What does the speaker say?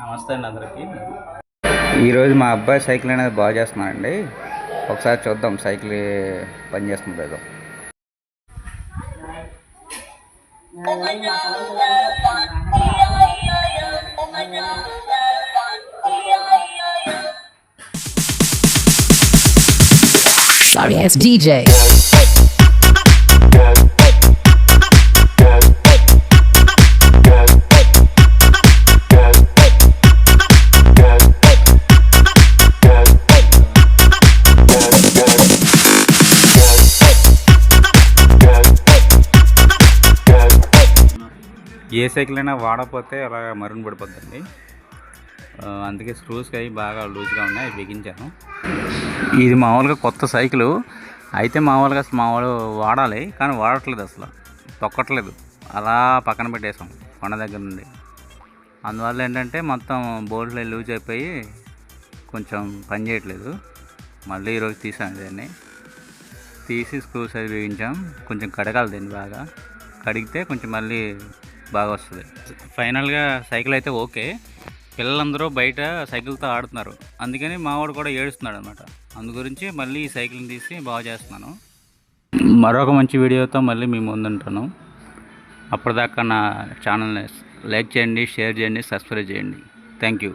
నమస్తే అండి అందరికీ. ఈరోజు మా అబ్బాయి సైకిల్ అనేది బాగా చేస్తున్నాడండి. ఒకసారి చూద్దాం సైకిల్ పని చేస్తుంది లేదో. Sorry ass DJ. ఏ సైకిల్ అయినా వాడకపోతే అలా మరుగున పడిపోద్దండి. అందుకే స్క్రూస్ అవి బాగా లూజ్గా ఉన్నాయి బిగించాను. ఇది మామూలుగా కొత్త సైకిల్. అయితే మామూలుగా మామూలు వాడాలి కానీ వాడట్లేదు అసలు. తొక్కట్లేదు. అలా పక్కన పెట్టేసాం కొండ దగ్గర నుండి. అందువల్ల ఏంటంటే మొత్తం బోల్ట్లు లూజ్ అయిపోయి కొంచెం పని చేయట్లేదు. మళ్ళీ ఈరోజు తీసాను దాన్ని. తీసి స్క్రూస్ అవి బిగించాం. కొంచెం కడగాలి దీన్ని బాగా. కడిగితే కొంచెం మళ్ళీ బాగా వస్తుంది. ఫైనల్గా సైకిల్ అయితే ఓకే. పిల్లలందరూ బయట సైకిల్తో ఆడుతున్నారు. అందుకని మావాడు కూడా ఏడుస్తున్నాడు అనమాట అందు గురించి మళ్ళీ ఈ సైకిల్ని తీసి బాగా చేస్తున్నాను. మరొక మంచి వీడియోతో మళ్ళీ మీ ముందుంటాను. అప్పటిదాకా నా ఛానల్ని లైక్ చేయండి షేర్ చేయండి సబ్స్క్రైబ్ చేయండి. Thank you.